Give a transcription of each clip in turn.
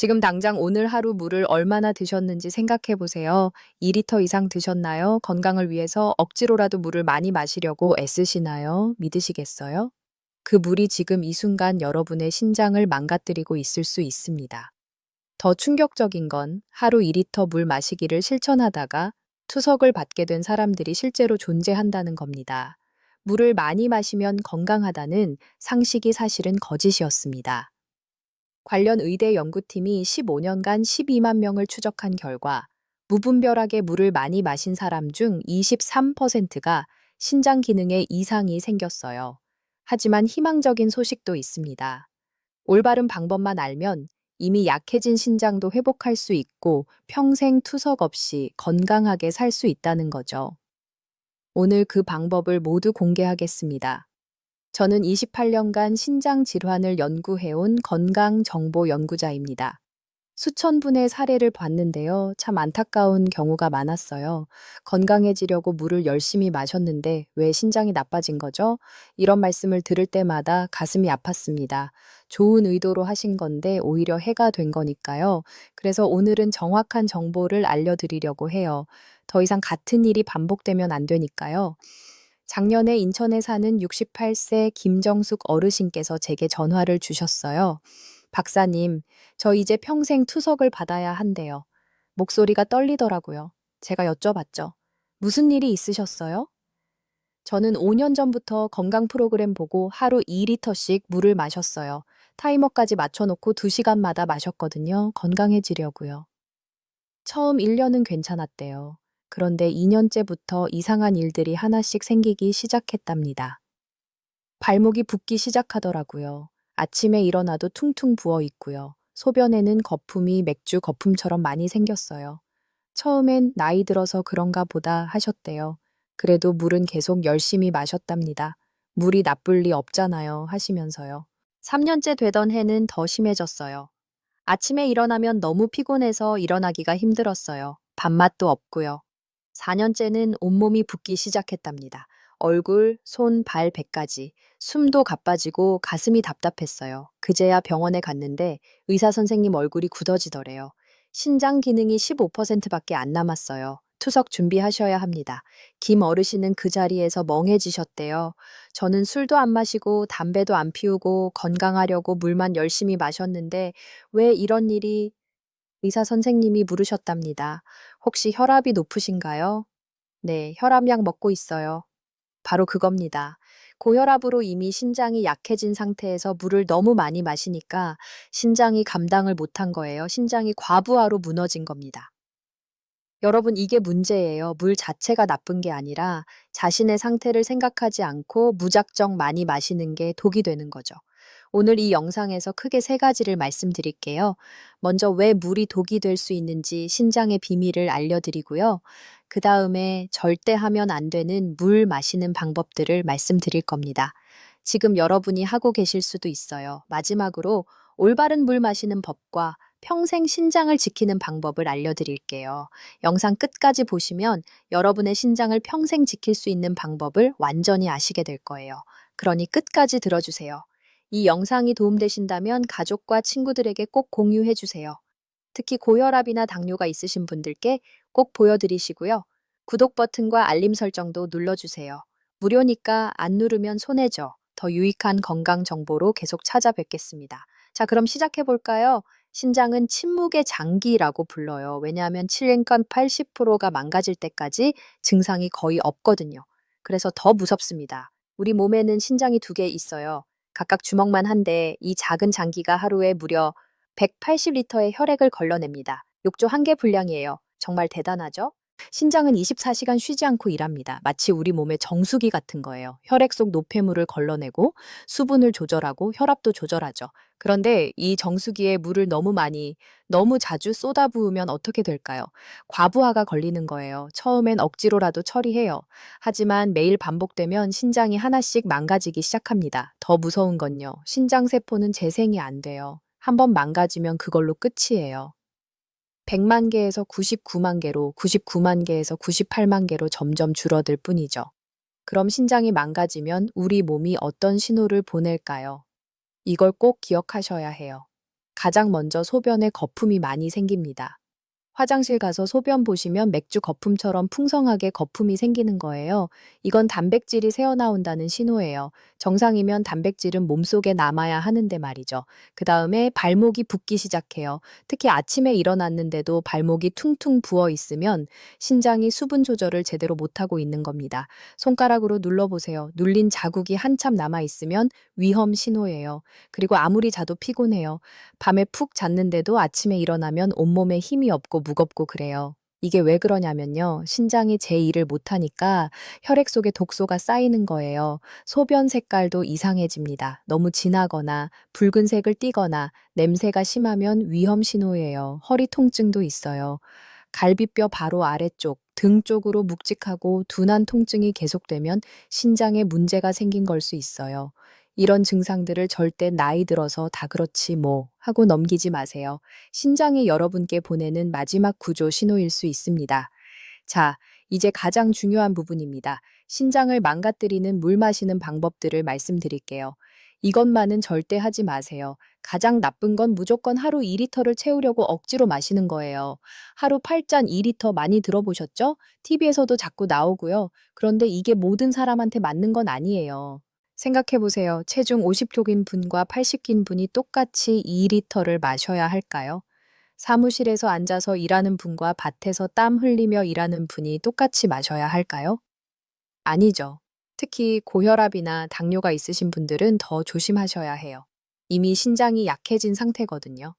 지금 당장 오늘 하루 물을 얼마나 드셨는지 생각해 보세요. 2리터 이상 드셨나요? 건강을 위해서 억지로라도 물을 많이 마시려고 애쓰시나요? 믿으시겠어요? 그 물이 지금 이 순간 여러분의 신장을 망가뜨리고 있을 수 있습니다. 더 충격적인 건 하루 2리터 물 마시기를 실천하다가 투석을 받게 된 사람들이 실제로 존재한다는 겁니다. 물을 많이 마시면 건강하다는 상식이 사실은 거짓이었습니다. 관련 의대 연구팀이 15년간 12만 명을 추적한 결과 무분별하게 물을 많이 마신 사람 중 23%가 신장 기능에 이상이 생겼어요. 하지만 희망적인 소식도 있습니다. 올바른 방법만 알면 이미 약해진 신장도 회복할 수 있고 평생 투석 없이 건강하게 살 수 있다는 거죠. 오늘 그 방법을 모두 공개하겠습니다. 저는 28년간 신장 질환을 연구해온 건강정보 연구자입니다. 수천 분의 사례를 봤는데요. 참 안타까운 경우가 많았어요. 건강해지려고 물을 열심히 마셨는데 왜 신장이 나빠진 거죠? 이런 말씀을 들을 때마다 가슴이 아팠습니다. 좋은 의도로 하신 건데 오히려 해가 된 거니까요. 그래서 오늘은 정확한 정보를 알려드리려고 해요. 더 이상 같은 일이 반복되면 안 되니까요. 작년에 인천에 사는 68세 김정숙 어르신께서 제게 전화를 주셨어요. 박사님, 저 이제 평생 투석을 받아야 한대요. 목소리가 떨리더라고요. 제가 여쭤봤죠. 무슨 일이 있으셨어요? 저는 5년 전부터 건강 프로그램 보고 하루 2리터씩 물을 마셨어요. 타이머까지 맞춰놓고 2시간마다 마셨거든요. 건강해지려고요. 처음 1년은 괜찮았대요. 그런데 2년째부터 이상한 일들이 하나씩 생기기 시작했답니다. 발목이 붓기 시작하더라고요. 아침에 일어나도 퉁퉁 부어 있고요. 소변에는 거품이 맥주 거품처럼 많이 생겼어요. 처음엔 나이 들어서 그런가 보다 하셨대요. 그래도 물은 계속 열심히 마셨답니다. 물이 나쁠 리 없잖아요 하시면서요. 3년째 되던 해는 더 심해졌어요. 아침에 일어나면 너무 피곤해서 일어나기가 힘들었어요. 밥맛도 없고요. 4년째는 온몸이 붓기 시작했답니다. 얼굴, 손, 발, 배까지. 숨도 가빠지고 가슴이 답답했어요. 그제야 병원에 갔는데 의사 선생님 얼굴이 굳어지더래요. 신장 기능이 15%밖에 안 남았어요. 투석 준비하셔야 합니다. 김 어르신은 그 자리에서 멍해지셨대요. 저는 술도 안 마시고 담배도 안 피우고 건강하려고 물만 열심히 마셨는데 왜 이런 일이 의사 선생님이 물으셨답니다. 혹시 혈압이 높으신가요? 네, 혈압약 먹고 있어요. 바로 그겁니다. 고혈압으로 이미 신장이 약해진 상태에서 물을 너무 많이 마시니까 신장이 감당을 못한 거예요. 신장이 과부하로 무너진 겁니다. 여러분, 이게 문제예요. 물 자체가 나쁜 게 아니라 자신의 상태를 생각하지 않고 무작정 많이 마시는 게 독이 되는 거죠. 오늘 이 영상에서 크게 세 가지를 말씀드릴게요. 먼저 왜 물이 독이 될 수 있는지 신장의 비밀을 알려드리고요. 그 다음에 절대 하면 안 되는 물 마시는 방법들을 말씀드릴 겁니다. 지금 여러분이 하고 계실 수도 있어요. 마지막으로 올바른 물 마시는 법과 평생 신장을 지키는 방법을 알려드릴게요. 영상 끝까지 보시면 여러분의 신장을 평생 지킬 수 있는 방법을 완전히 아시게 될 거예요. 그러니 끝까지 들어주세요. 이 영상이 도움되신다면 가족과 친구들에게 꼭 공유해 주세요. 특히 고혈압이나 당뇨가 있으신 분들께 꼭 보여드리시고요. 구독 버튼과 알림 설정도 눌러주세요. 무료니까 안 누르면 손해죠. 더 유익한 건강 정보로 계속 찾아뵙겠습니다. 자, 그럼 시작해 볼까요? 신장은 침묵의 장기라고 불러요. 왜냐하면 7년간 80%가 망가질 때까지 증상이 거의 없거든요. 그래서 더 무섭습니다. 우리 몸에는 신장이 두 개 있어요. 각각 주먹만 한데 이 작은 장기가 하루에 무려 180리터의 혈액을 걸러냅니다. 욕조 한 개 분량이에요. 정말 대단하죠? 신장은 24시간 쉬지 않고 일합니다. 마치 우리 몸의 정수기 같은 거예요. 혈액 속 노폐물을 걸러내고 수분을 조절하고 혈압도 조절하죠. 그런데 이 정수기에 물을 너무 많이, 너무 자주 쏟아 부으면 어떻게 될까요? 과부하가 걸리는 거예요. 처음엔 억지로라도 처리해요. 하지만 매일 반복되면 신장이 하나씩 망가지기 시작합니다. 더 무서운 건요. 신장 세포는 재생이 안 돼요. 한번 망가지면 그걸로 끝이에요. 100만 개에서 99만 개로, 99만 개에서 98만 개로 점점 줄어들 뿐이죠. 그럼 신장이 망가지면 우리 몸이 어떤 신호를 보낼까요? 이걸 꼭 기억하셔야 해요. 가장 먼저 소변에 거품이 많이 생깁니다. 화장실 가서 소변 보시면 맥주 거품처럼 풍성하게 거품이 생기는 거예요. 이건 단백질이 새어나온다는 신호예요. 정상이면 단백질은 몸속에 남아야 하는데 말이죠. 그 다음에 발목이 붓기 시작해요. 특히 아침에 일어났는데도 발목이 퉁퉁 부어 있으면 신장이 수분 조절을 제대로 못하고 있는 겁니다. 손가락으로 눌러보세요. 눌린 자국이 한참 남아 있으면 위험 신호예요. 그리고 아무리 자도 피곤해요. 밤에 푹 잤는데도 아침에 일어나면 온몸에 힘이 없고 무겁고 그래요. 이게 왜 그러냐면요. 신장이 제 일을 못하니까 혈액 속에 독소가 쌓이는 거예요. 소변 색깔도 이상해집니다. 너무 진하거나 붉은색을 띠거나 냄새가 심하면 위험 신호예요. 허리 통증도 있어요. 갈비뼈 바로 아래쪽, 등 쪽으로 묵직하고 둔한 통증이 계속되면 신장에 문제가 생긴 걸 수 있어요. 이런 증상들을 절대 나이 들어서 다 그렇지 뭐 하고 넘기지 마세요. 신장이 여러분께 보내는 마지막 구조 신호일 수 있습니다. 자, 이제 가장 중요한 부분입니다. 신장을 망가뜨리는 물 마시는 방법들을 말씀드릴게요. 이것만은 절대 하지 마세요. 가장 나쁜 건 무조건 하루 2리터를 채우려고 억지로 마시는 거예요. 하루 8잔 2리터 많이 들어보셨죠? TV에서도 자꾸 나오고요. 그런데 이게 모든 사람한테 맞는 건 아니에요. 생각해 보세요. 체중 50kg인 분과 80kg 분이 똑같이 2리터를 마셔야 할까요? 사무실에서 앉아서 일하는 분과 밭에서 땀 흘리며 일하는 분이 똑같이 마셔야 할까요? 아니죠. 특히 고혈압이나 당뇨가 있으신 분들은 더 조심하셔야 해요. 이미 신장이 약해진 상태거든요.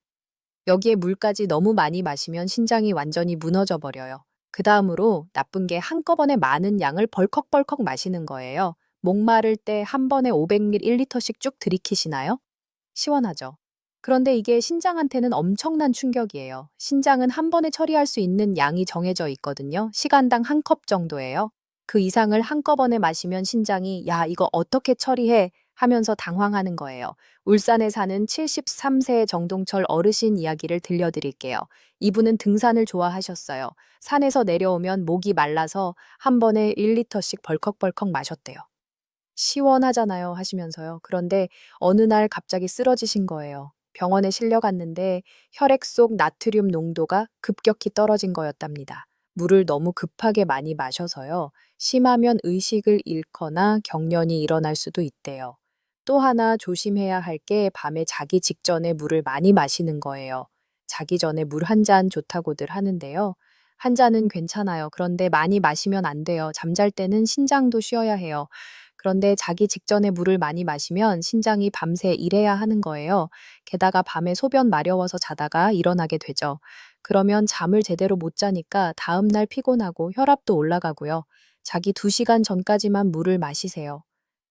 여기에 물까지 너무 많이 마시면 신장이 완전히 무너져 버려요. 그 다음으로 나쁜 게 한꺼번에 많은 양을 벌컥벌컥 마시는 거예요. 목마를 때 한 번에 500ml 1리터씩 쭉 들이키시나요? 시원하죠. 그런데 이게 신장한테는 엄청난 충격이에요. 신장은 한 번에 처리할 수 있는 양이 정해져 있거든요. 시간당 한 컵 정도예요. 그 이상을 한꺼번에 마시면 신장이 야, 이거 어떻게 처리해? 하면서 당황하는 거예요. 울산에 사는 73세 정동철 어르신 이야기를 들려드릴게요. 이분은 등산을 좋아하셨어요. 산에서 내려오면 목이 말라서 한 번에 1리터씩 벌컥벌컥 마셨대요. 시원하잖아요 하시면서요. 그런데 어느 날 갑자기 쓰러지신 거예요. 병원에 실려갔는데 혈액 속 나트륨 농도가 급격히 떨어진 거였답니다. 물을 너무 급하게 많이 마셔서요. 심하면 의식을 잃거나 경련이 일어날 수도 있대요. 또 하나 조심해야 할 게 밤에 자기 직전에 물을 많이 마시는 거예요. 자기 전에 물 한 잔 좋다고들 하는데요. 한 잔은 괜찮아요. 그런데 많이 마시면 안 돼요. 잠잘 때는 신장도 쉬어야 해요. 그런데 자기 직전에 물을 많이 마시면 신장이 밤새 일해야 하는 거예요. 게다가 밤에 소변 마려워서 자다가 일어나게 되죠. 그러면 잠을 제대로 못 자니까 다음날 피곤하고 혈압도 올라가고요. 자기 2시간 전까지만 물을 마시세요.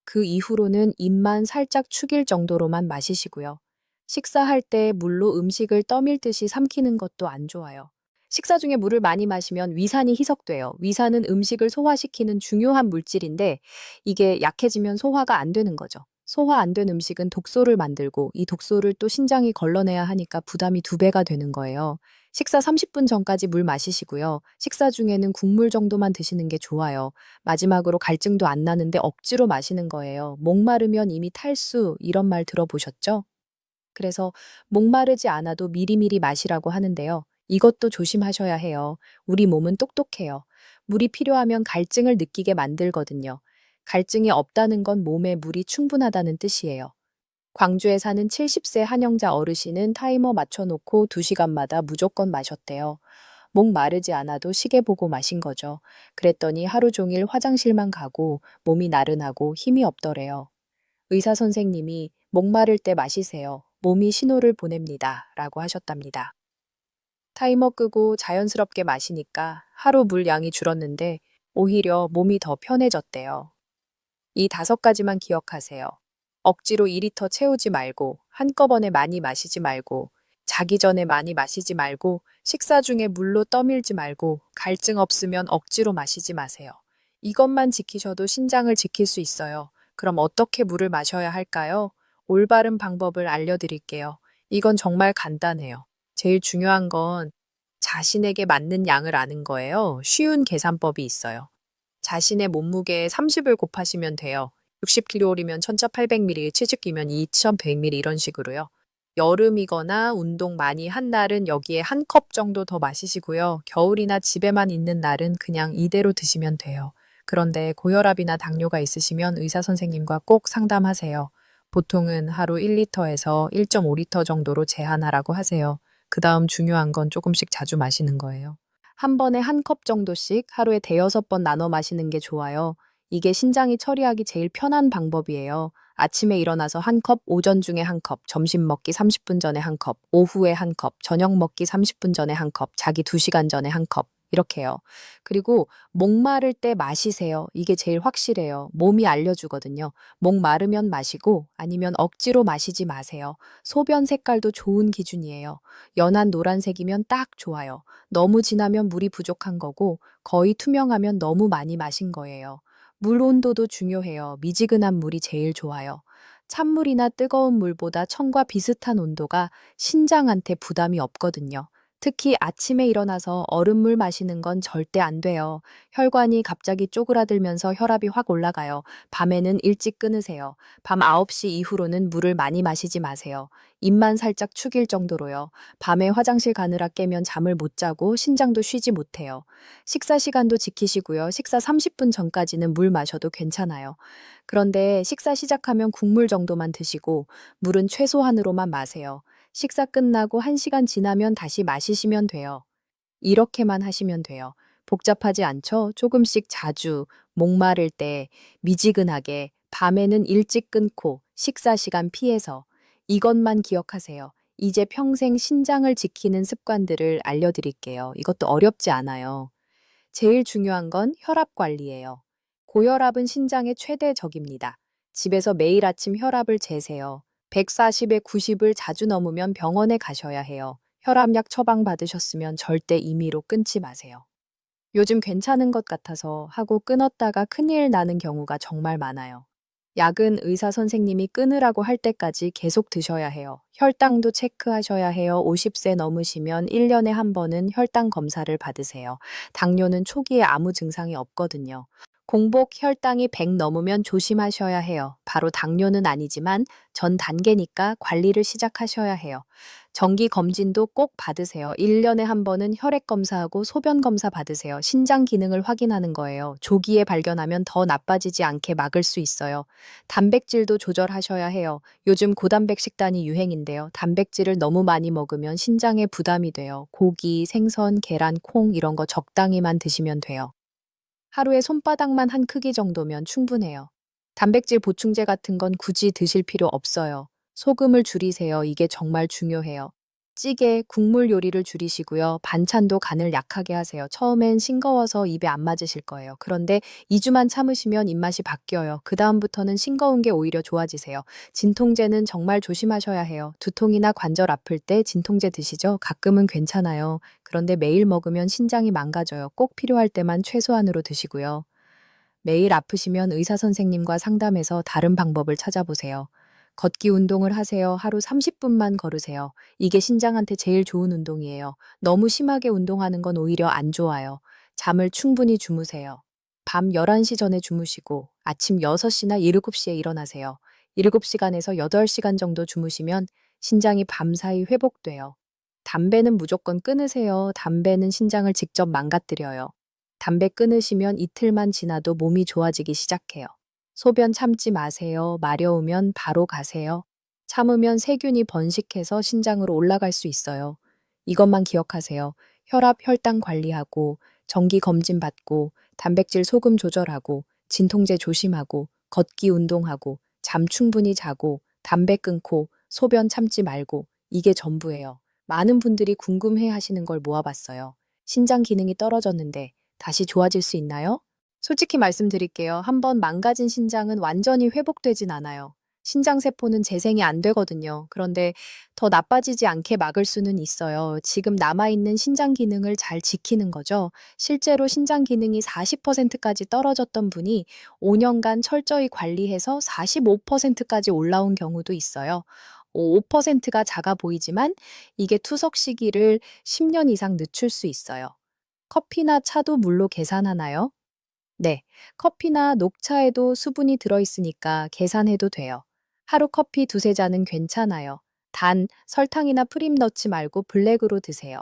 그 이후로는 입만 살짝 축일 정도로만 마시시고요. 식사할 때 물로 음식을 떠밀듯이 삼키는 것도 안 좋아요. 식사 중에 물을 많이 마시면 위산이 희석돼요. 위산은 음식을 소화시키는 중요한 물질인데 이게 약해지면 소화가 안 되는 거죠. 소화 안 된 음식은 독소를 만들고 이 독소를 또 신장이 걸러내야 하니까 부담이 두 배가 되는 거예요. 식사 30분 전까지 물 마시시고요. 식사 중에는 국물 정도만 드시는 게 좋아요. 마지막으로 갈증도 안 나는데 억지로 마시는 거예요. 목마르면 이미 탈수 이런 말 들어보셨죠? 그래서 목마르지 않아도 미리미리 마시라고 하는데요. 이것도 조심하셔야 해요. 우리 몸은 똑똑해요. 물이 필요하면 갈증을 느끼게 만들거든요. 갈증이 없다는 건 몸에 물이 충분하다는 뜻이에요. 광주에 사는 70세 한영자 어르신은 타이머 맞춰놓고 2시간마다 무조건 마셨대요. 목 마르지 않아도 시계 보고 마신 거죠. 그랬더니 하루 종일 화장실만 가고 몸이 나른하고 힘이 없더래요. 의사 선생님이 목 마를 때 마시세요. 몸이 신호를 보냅니다. 라고 하셨답니다. 타이머 끄고 자연스럽게 마시니까 하루 물 양이 줄었는데 오히려 몸이 더 편해졌대요. 이 다섯 가지만 기억하세요. 억지로 2리터 채우지 말고, 한꺼번에 많이 마시지 말고, 자기 전에 많이 마시지 말고, 식사 중에 물로 떠밀지 말고, 갈증 없으면 억지로 마시지 마세요. 이것만 지키셔도 신장을 지킬 수 있어요. 그럼 어떻게 물을 마셔야 할까요? 올바른 방법을 알려드릴게요. 이건 정말 간단해요. 제일 중요한 건 자신에게 맞는 양을 아는 거예요. 쉬운 계산법이 있어요. 자신의 몸무게에 30을 곱하시면 돼요. 60kg이면 1400ml, 70기면 2100ml 이런 식으로요. 여름이거나 운동 많이 한 날은 여기에 한 컵 정도 더 마시시고요. 겨울이나 집에만 있는 날은 그냥 이대로 드시면 돼요. 그런데 고혈압이나 당뇨가 있으시면 의사 선생님과 꼭 상담하세요. 보통은 하루 1리터에서 1.5리터 정도로 제한하라고 하세요. 그 다음 중요한 건 조금씩 자주 마시는 거예요. 한 번에 한 컵 정도씩 하루에 대여섯 번 나눠 마시는 게 좋아요. 이게 신장이 처리하기 제일 편한 방법이에요. 아침에 일어나서 한 컵, 오전 중에 한 컵, 점심 먹기 30분 전에 한 컵, 오후에 한 컵, 저녁 먹기 30분 전에 한 컵, 자기 2시간 전에 한 컵. 이렇게요. 그리고 목마를 때 마시세요. 이게 제일 확실해요. 몸이 알려주거든요. 목 마르면 마시고 아니면 억지로 마시지 마세요. 소변 색깔도 좋은 기준이에요. 연한 노란색이면 딱 좋아요. 너무 진하면 물이 부족한 거고 거의 투명하면 너무 많이 마신 거예요. 물 온도도 중요해요. 미지근한 물이 제일 좋아요. 찬물이나 뜨거운 물보다 천과 비슷한 온도가 신장한테 부담이 없거든요. 특히 아침에 일어나서 얼음물 마시는 건 절대 안 돼요. 혈관이 갑자기 쪼그라들면서 혈압이 확 올라가요. 밤에는 일찍 끊으세요. 밤 9시 이후로는 물을 많이 마시지 마세요. 입만 살짝 축일 정도로요. 밤에 화장실 가느라 깨면 잠을 못 자고 신장도 쉬지 못해요. 식사 시간도 지키시고요. 식사 30분 전까지는 물 마셔도 괜찮아요. 그런데 식사 시작하면 국물 정도만 드시고 물은 최소한으로만 마세요. 식사 끝나고 1시간 지나면 다시 마시시면 돼요. 이렇게만 하시면 돼요. 복잡하지 않죠? 조금씩 자주, 목마를 때, 미지근하게, 밤에는 일찍 끊고, 식사 시간 피해서. 이것만 기억하세요. 이제 평생 신장을 지키는 습관들을 알려드릴게요. 이것도 어렵지 않아요. 제일 중요한 건 혈압 관리예요. 고혈압은 신장의 최대 적입니다. 집에서 매일 아침 혈압을 재세요. 140에 90을 자주 넘으면 병원에 가셔야 해요. 혈압약 처방 받으셨으면 절대 임의로 끊지 마세요. 요즘 괜찮은 것 같아서 하고 끊었다가 큰일 나는 경우가 정말 많아요. 약은 의사 선생님이 끊으라고 할 때까지 계속 드셔야 해요. 혈당도 체크하셔야 해요. 50세 넘으시면 1년에 한 번은 혈당 검사를 받으세요. 당뇨는 초기에 아무 증상이 없거든요. 공복 혈당이 100 넘으면 조심하셔야 해요. 바로 당뇨는 아니지만 전 단계니까 관리를 시작하셔야 해요. 정기 검진도 꼭 받으세요. 1년에 한 번은 혈액 검사하고 소변 검사 받으세요. 신장 기능을 확인하는 거예요. 조기에 발견하면 더 나빠지지 않게 막을 수 있어요. 단백질도 조절하셔야 해요. 요즘 고단백 식단이 유행인데요. 단백질을 너무 많이 먹으면 신장에 부담이 돼요. 고기, 생선, 계란, 콩 이런 거 적당히만 드시면 돼요. 하루에 손바닥만 한 크기 정도면 충분해요. 단백질 보충제 같은 건 굳이 드실 필요 없어요. 소금을 줄이세요. 이게 정말 중요해요. 찌개, 국물 요리를 줄이시고요. 반찬도 간을 약하게 하세요. 처음엔 싱거워서 입에 안 맞으실 거예요. 그런데 2주만 참으시면 입맛이 바뀌어요. 그다음부터는 싱거운 게 오히려 좋아지세요. 진통제는 정말 조심하셔야 해요. 두통이나 관절 아플 때 진통제 드시죠? 가끔은 괜찮아요. 그런데 매일 먹으면 신장이 망가져요. 꼭 필요할 때만 최소한으로 드시고요. 매일 아프시면 의사 선생님과 상담해서 다른 방법을 찾아보세요. 걷기 운동을 하세요. 하루 30분만 걸으세요. 이게 신장한테 제일 좋은 운동이에요. 너무 심하게 운동하는 건 오히려 안 좋아요. 잠을 충분히 주무세요. 밤 11시 전에 주무시고 아침 6시나 7시에 일어나세요. 7시간에서 8시간 정도 주무시면 신장이 밤사이 회복돼요. 담배는 무조건 끊으세요. 담배는 신장을 직접 망가뜨려요. 담배 끊으시면 이틀만 지나도 몸이 좋아지기 시작해요. 소변 참지 마세요. 마려우면 바로 가세요. 참으면 세균이 번식해서 신장으로 올라갈 수 있어요. 이것만 기억하세요. 혈압, 혈당 관리하고, 정기 검진 받고, 단백질 소금 조절하고, 진통제 조심하고, 걷기 운동하고, 잠 충분히 자고, 담배 끊고, 소변 참지 말고, 이게 전부예요. 많은 분들이 궁금해 하시는 걸 모아봤어요. 신장 기능이 떨어졌는데 다시 좋아질 수 있나요? 솔직히 말씀드릴게요. 한번 망가진 신장은 완전히 회복되진 않아요. 신장세포는 재생이 안 되거든요. 그런데 더 나빠지지 않게 막을 수는 있어요. 지금 남아있는 신장 기능을 잘 지키는 거죠. 실제로 신장 기능이 40%까지 떨어졌던 분이 5년간 철저히 관리해서 45%까지 올라온 경우도 있어요. 5%가 작아 보이지만 이게 투석 시기를 10년 이상 늦출 수 있어요. 커피나 차도 물로 계산하나요? 네, 커피나 녹차에도 수분이 들어있으니까 계산해도 돼요. 하루 커피 두세 잔은 괜찮아요. 단, 설탕이나 프림 넣지 말고 블랙으로 드세요.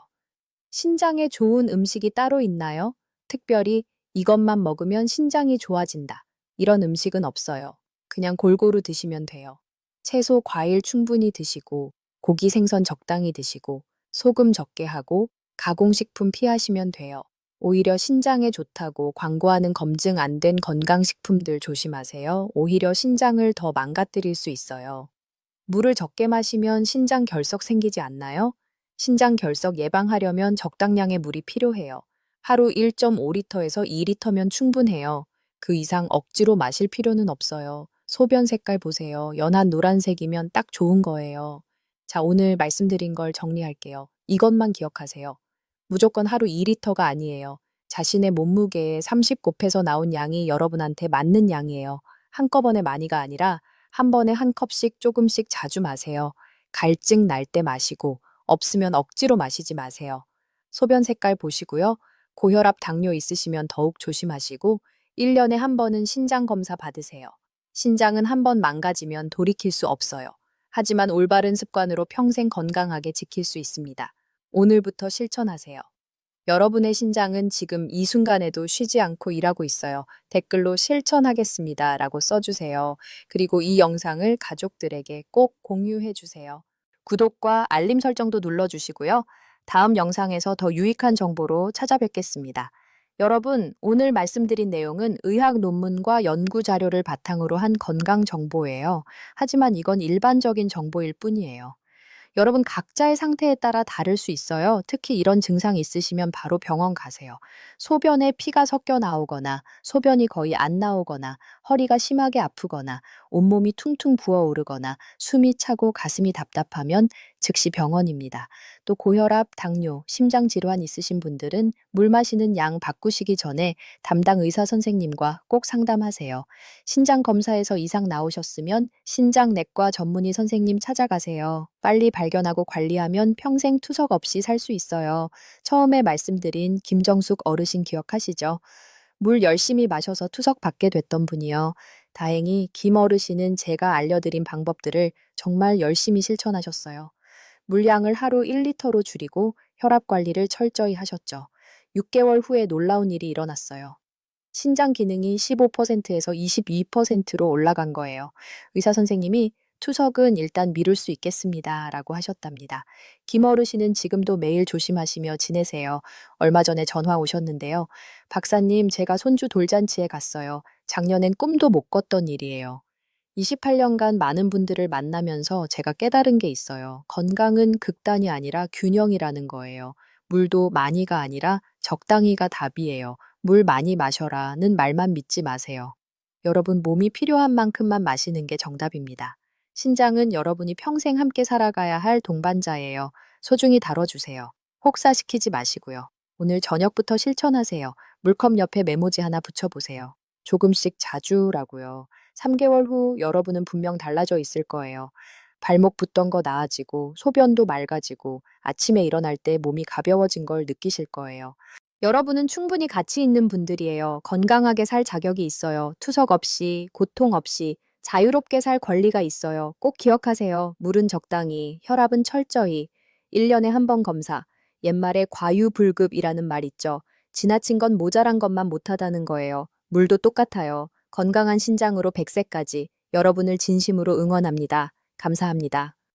신장에 좋은 음식이 따로 있나요? 특별히 이것만 먹으면 신장이 좋아진다. 이런 음식은 없어요. 그냥 골고루 드시면 돼요. 채소, 과일 충분히 드시고, 고기, 생선 적당히 드시고, 소금 적게 하고, 가공식품 피하시면 돼요. 오히려 신장에 좋다고 광고하는 검증 안 된 건강식품들 조심하세요. 오히려 신장을 더 망가뜨릴 수 있어요. 물을 적게 마시면 신장 결석 생기지 않나요? 신장 결석 예방하려면 적당량의 물이 필요해요. 하루 1.5리터에서 2리터면 충분해요. 그 이상 억지로 마실 필요는 없어요. 소변 색깔 보세요. 연한 노란색이면 딱 좋은 거예요. 자, 오늘 말씀드린 걸 정리할게요. 이것만 기억하세요. 무조건 하루 2리터가 아니에요. 자신의 몸무게에 30 곱해서 나온 양이 여러분한테 맞는 양이에요. 한꺼번에 많이가 아니라 한 번에 한 컵씩 조금씩 자주 마세요. 갈증 날 때 마시고 없으면 억지로 마시지 마세요. 소변 색깔 보시고요. 고혈압 당뇨 있으시면 더욱 조심하시고 1년에 한 번은 신장 검사 받으세요. 신장은 한 번 망가지면 돌이킬 수 없어요. 하지만 올바른 습관으로 평생 건강하게 지킬 수 있습니다. 오늘부터 실천하세요. 여러분의 신장은 지금 이 순간에도 쉬지 않고 일하고 있어요. 댓글로 실천하겠습니다. 라고 써주세요. 그리고 이 영상을 가족들에게 꼭 공유해 주세요. 구독과 알림 설정도 눌러주시고요. 다음 영상에서 더 유익한 정보로 찾아뵙겠습니다. 여러분, 오늘 말씀드린 내용은 의학 논문과 연구 자료를 바탕으로 한 건강 정보예요. 하지만 이건 일반적인 정보일 뿐이에요. 여러분 각자의 상태에 따라 다를 수 있어요. 특히 이런 증상이 있으시면 바로 병원 가세요. 소변에 피가 섞여 나오거나 소변이 거의 안 나오거나 허리가 심하게 아프거나 온몸이 퉁퉁 부어오르거나 숨이 차고 가슴이 답답하면 즉시 병원입니다. 또 고혈압, 당뇨, 심장 질환 있으신 분들은 물 마시는 양 바꾸시기 전에 담당 의사 선생님과 꼭 상담하세요. 신장 검사에서 이상 나오셨으면 신장 내과 전문의 선생님 찾아가세요. 빨리 발견하고 관리하면 평생 투석 없이 살 수 있어요. 처음에 말씀드린 김정숙 어르신 기억하시죠? 물 열심히 마셔서 투석 받게 됐던 분이요. 다행히 김 어르신은 제가 알려드린 방법들을 정말 열심히 실천하셨어요. 물량을 하루 1리터로 줄이고 혈압 관리를 철저히 하셨죠. 6개월 후에 놀라운 일이 일어났어요. 신장 기능이 15%에서 22%로 올라간 거예요. 의사 선생님이 투석은 일단 미룰 수 있겠습니다. 라고 하셨답니다. 김 어르신은 지금도 매일 조심하시며 지내세요. 얼마 전에 전화 오셨는데요. 박사님, 제가 손주 돌잔치에 갔어요. 작년엔 꿈도 못 꿨던 일이에요. 28년간 많은 분들을 만나면서 제가 깨달은 게 있어요. 건강은 극단이 아니라 균형이라는 거예요. 물도 많이가 아니라 적당히가 답이에요. 물 많이 마셔라는 말만 믿지 마세요. 여러분 몸이 필요한 만큼만 마시는 게 정답입니다. 신장은 여러분이 평생 함께 살아가야 할 동반자예요. 소중히 다뤄주세요. 혹사시키지 마시고요. 오늘 저녁부터 실천하세요. 물컵 옆에 메모지 하나 붙여보세요. 조금씩 자주라고요. 3개월 후 여러분은 분명 달라져 있을 거예요. 발목 붓던 거 나아지고 소변도 맑아지고 아침에 일어날 때 몸이 가벼워진 걸 느끼실 거예요. 여러분은 충분히 가치 있는 분들이에요. 건강하게 살 자격이 있어요. 투석 없이, 고통 없이, 자유롭게 살 권리가 있어요. 꼭 기억하세요. 물은 적당히, 혈압은 철저히, 1년에 한 번 검사. 옛말에 과유불급이라는 말 있죠. 지나친 건 모자란 것만 못하다는 거예요. 물도 똑같아요. 건강한 신장으로 100세까지 여러분을 진심으로 응원합니다. 감사합니다.